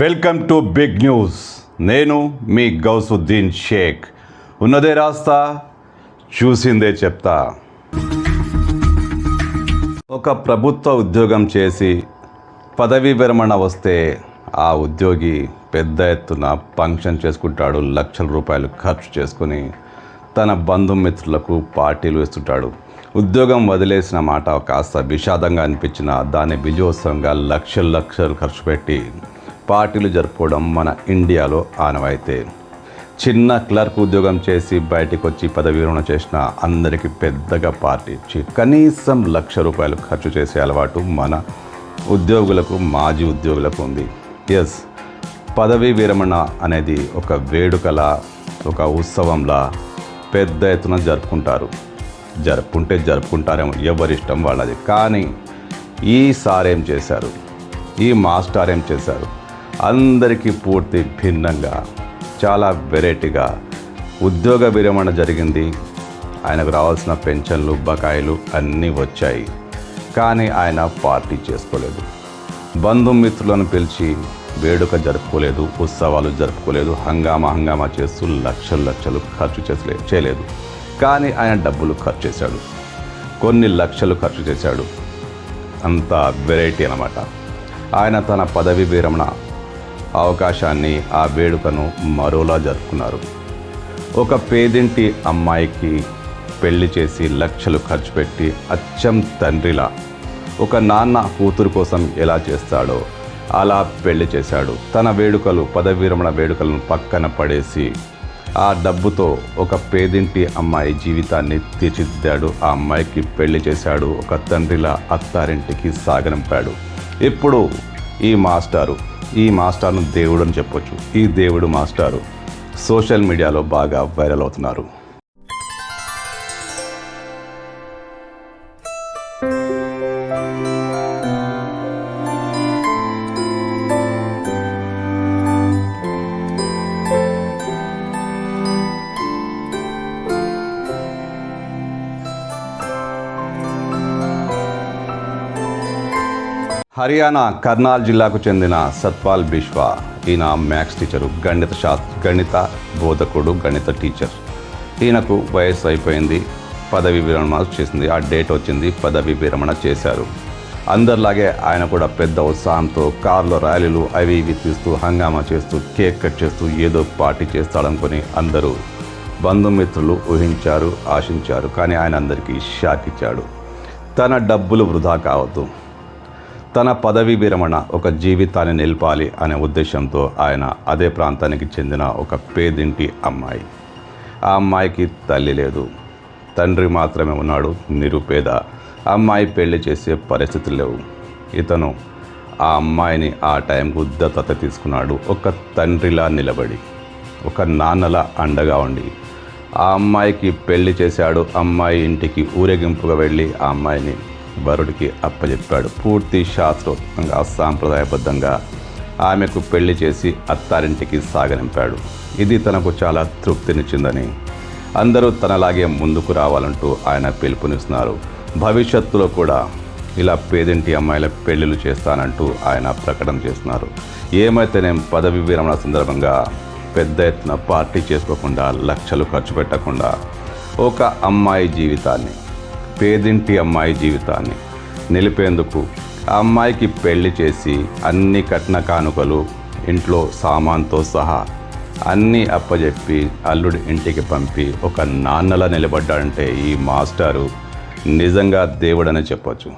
Welcome to big news. నేను మీ గౌసుద్దీన్ షేక్. ఉన్నదే రాస్తా చూసిందే చెప్తా. ఒక ప్రభుత్వ ఉద్యోగం చేసి పదవీ విరమణ వస్తే ఆ ఉద్యోగి పెద్ద ఎత్తున ఫంక్షన్ చేసుకుంటాడు లక్షల రూపాయలు ఖర్చు చేసుకుని తన బంధుమిత్రులకు పార్టీలు ఇస్తుంటాడు ఉద్యోగం వదిలేసిన మాట కాస్త విషాదంగా అనిపించిన దాన్ని విజయోత్సవంగా లక్షలు లక్షలు ఖర్చు పెట్టి పార్టీలు జరుపుకోవడం మన ఇండియాలో ఆనవాయితే. చిన్న క్లర్క్ ఉద్యోగం చేసి బయటకు వచ్చి పదవి విరమణ చేసిన అందరికీ పెద్దగా పార్టీ ఇచ్చి కనీసం లక్ష రూపాయలు ఖర్చు చేసే అలవాటు మన ఉద్యోగులకు మాజీ ఉద్యోగులకు ఉంది. ఎస్ పదవీ విరమణ అనేది ఒక వేడుకలా ఒక ఉత్సవంలా పెద్ద ఎత్తున జరుపుకుంటారు. జరుపుకుంటే జరుపుకుంటారేమో ఎవరిష్టం వాళ్ళది. కానీ ఈసారి ఏం చేశారు? ఈ మాస్టర్ ఏం చేశారు? అందరికీ పూర్తి భిన్నంగా చాలా వెరైటీగా ఉద్యోగ విరమణ జరిగింది. ఆయనకు రావాల్సిన పెన్షన్లు బకాయిలు అన్నీ వచ్చాయి. కానీ ఆయన పార్టీ చేసుకోలేదు. బంధుమిత్రులను పిలిచి వేడుక జరుపుకోలేదు ఉత్సవాలు జరుపుకోలేదు హంగామా హంగామా చేస్తూ లక్షలు లక్షలు ఖర్చు చేసలే చేయలేదు. కానీ ఆయన డబ్బులు ఖర్చు చేశాడు. కొన్ని లక్షలు ఖర్చు చేశాడు. అంత వెరైటీ అనమాట ఆయన తన పదవి విరమణ అవకాశాన్ని ఆ వేడుకను మరోలా జరుపుకున్నారు. ఒక పేదింటి అమ్మాయికి పెళ్ళి చేసి లక్షలు ఖర్చు పెట్టి అచ్చం తండ్రిలా ఒక నాన్న కూతురు కోసం ఎలా చేస్తాడో అలా పెళ్ళి చేశాడు. తన వేడుకలు పదవి విరమణ వేడుకలను పక్కన పడేసి ఆ డబ్బుతో ఒక పేదింటి అమ్మాయి జీవితాన్ని తీర్చిదిద్దాడు. ఆ అమ్మాయికి పెళ్ళి చేశాడు. ఒక తండ్రిలా అత్తారింటికి సాగనంపాడు. ఇప్పుడు ఈ మాస్టారు ఈ మాస్టర్ను దేవుడు అని చెప్పొచ్చు. ఈ దేవుడు మాస్టారు సోషల్ మీడియాలో బాగా వైరల్ అవుతున్నారు. హర్యానా కర్నాల్ జిల్లాకు చెందిన సత్పాల్ బిశ్వా. ఈయన మ్యాథ్స్ టీచరు గణిత శాస్త్ర గణిత బోధకుడు గణిత టీచర్. ఈయనకు వయస్సు అయిపోయింది పదవి విరమణ చేసింది. ఆ డేట్ వచ్చింది పదవి విరమణ చేశారు. అందరిలాగే ఆయన కూడా పెద్ద ఉత్సాహంతో కార్లో ర్యాలీలు అవి ఇవి తీస్తూ హంగామా చేస్తూ కేక్ కట్ చేస్తూ ఏదో పార్టీ చేస్తాడనుకొని అందరూ బంధుమిత్రులు ఊహించారు ఆశించారు. కానీ ఆయన అందరికీ షాక్ ఇచ్చాడు. తన డబ్బులు వృధా కావద్దు. తన పదవి విరమణ ఒక జీవితాన్ని నిలపాలి అనే ఉద్దేశంతో ఆయన అదే ప్రాంతానికి చెందిన ఒక పేదింటి అమ్మాయి. ఆ అమ్మాయికి తల్లి లేదు. తండ్రి మాత్రమే ఉన్నాడు నిరుపేద. అమ్మాయి పెళ్ళి చేసే పరిస్థితులు లేవు. ఇతను ఆ అమ్మాయిని ఆ టైంకు దత్తత తీసుకున్నాడు. ఒక తండ్రిలా నిలబడి ఒక నాన్నలా అండగా ఉండి. ఆ అమ్మాయికి పెళ్ళి చేశాడు. అమ్మాయి ఇంటికి ఊరేగింపుగా వెళ్ళి ఆ అమ్మాయిని వరుడికి అప్పచెప్పాడు పూర్తి శాస్త్రోక్తంగా సాంప్రదాయబద్ధంగా ఆమెకు పెళ్ళి చేసి అత్తారింటికి సాగనింపాడు. ఇది తనకు చాలా తృప్తినిచ్చిందని. అందరూ తనలాగే ముందుకు రావాలంటూ ఆయన పిలుపునిస్తున్నారు. భవిష్యత్తులో కూడా ఇలా పేదింటి అమ్మాయిల పెళ్ళిళ్ళు చేస్తానంటూ ఆయన ప్రకటన చేస్తున్నారు. ఏమైతేనేం పదవి విరమణ సందర్భంగా పెద్ద ఎత్తున పార్టీ చేసుకోకుండా లక్షలు ఖర్చు పెట్టకుండా ఒక అమ్మాయి జీవితాన్ని పేదింటి అమ్మాయి జీవితాన్ని నిలిపేందుకు ఆ అమ్మాయికి పెళ్ళి చేసి అన్ని కట్న కానుకలు ఇంట్లో సామాన్తో సహా అన్నీ అప్పజెప్పి అల్లుడి ఇంటికి పంపి ఒక నాన్నలా నిలబడ్డాడంటే ఈ మాస్టారు నిజంగా దేవుడని చెప్పొచ్చు.